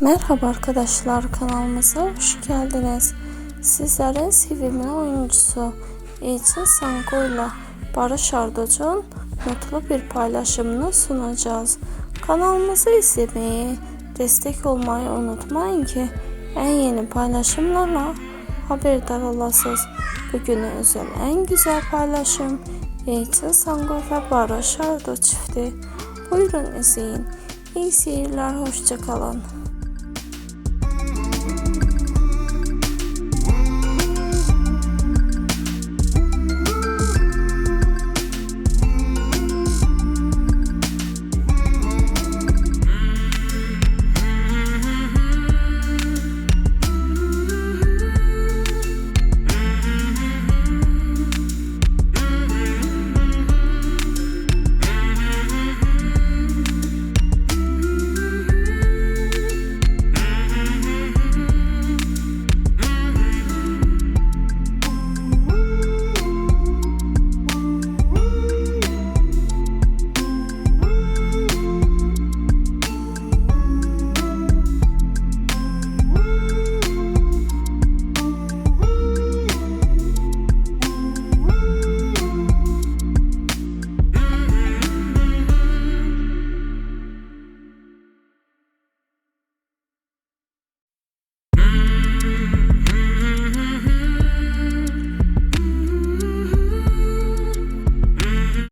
Merhaba arkadaşlar kanalımıza hoş geldiniz. Sizlerin sevimli oyuncusu Elçin Sanko ile Barış Arduç'un mutlu bir paylaşımını sunacağız. Kanalımızı izlemeyi, destek olmayı unutmayın ki en yeni paylaşımlarla haberdar olasınız. Bugüne özel en güzel paylaşım Elçin Sanko ve Barış Arduç çifti. Buyurun izleyin. İyi seyirler, hoşçakalın.